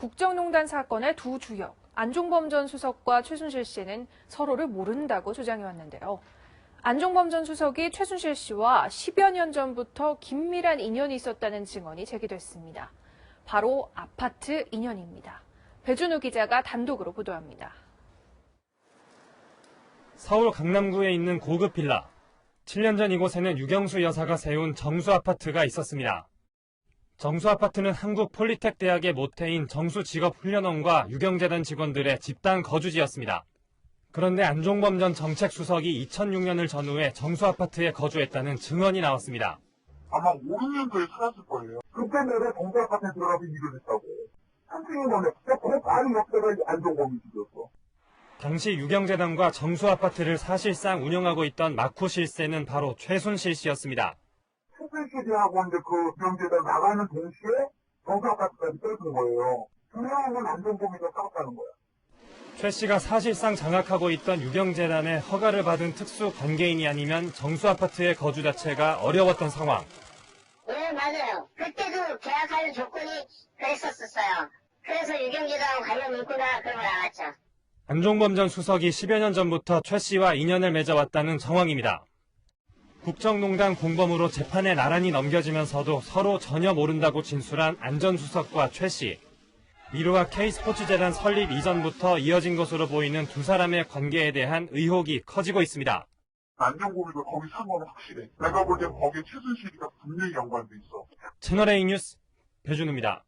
국정농단 사건의 두 주역, 안종범 전 수석과 최순실 씨는 서로를 모른다고 주장해왔는데요. 안종범 전 수석이 최순실 씨와 10여 년 전부터 긴밀한 인연이 있었다는 증언이 제기됐습니다. 바로 아파트 인연입니다. 배준우 기자가 단독으로 보도합니다. 서울 강남구에 있는 고급 빌라. 7년 전 이곳에는 유경수 여사가 세운 정수 아파트가 있었습니다. 정수 아파트는 한국 폴리텍 대학의 모태인 정수직업훈련원과 유경재단 직원들의 집단 거주지였습니다. 그런데 안종범 전 정책수석이 2006년을 전후해 정수 아파트에 거주했다는 증언이 나왔습니다. 아마 5, 6년도에 살았을 거예요. 그때 내가 정사 아파트에 들어가서 일을 했다고. 한승이 만에 그 많은 역사가 안정범이 죽였어. 당시 유경재단과 정수 아파트를 사실상 운영하고 있던 마쿠 실세는 바로 최순실 씨였습니다. 최순실이하고 이제 그 명제다 나가는 동시에 정사 아파트까지 뺏은 거예요. 두 명은 안정범이가 싸웠다는 거야. 최 씨가 사실상 장악하고 있던 유경재단의 허가를 받은 특수 관계인이 아니면 정수 아파트의 거주 자체가 어려웠던 상황. 네, 맞아요. 그때도 계약하는 조건이 그랬었었어요. 그래서 유경재단 관련 문구나 그런 거 나왔죠. 안종범 전 수석이 10여 년 전부터 최 씨와 인연을 맺어왔다는 정황입니다. 국정농단 공범으로 재판에 나란히 넘겨지면서도 서로 전혀 모른다고 진술한 안전 수석과 최 씨. 미르와 K스포츠재단 설립 이전부터 이어진 것으로 보이는 두 사람의 관계에 대한 의혹이 커지고 있습니다. 안정범이가 거기 산건 확실해. 내가 볼땐 거기에 최순실이가 분명히 연관돼 있어. 채널A 뉴스 배준우입니다.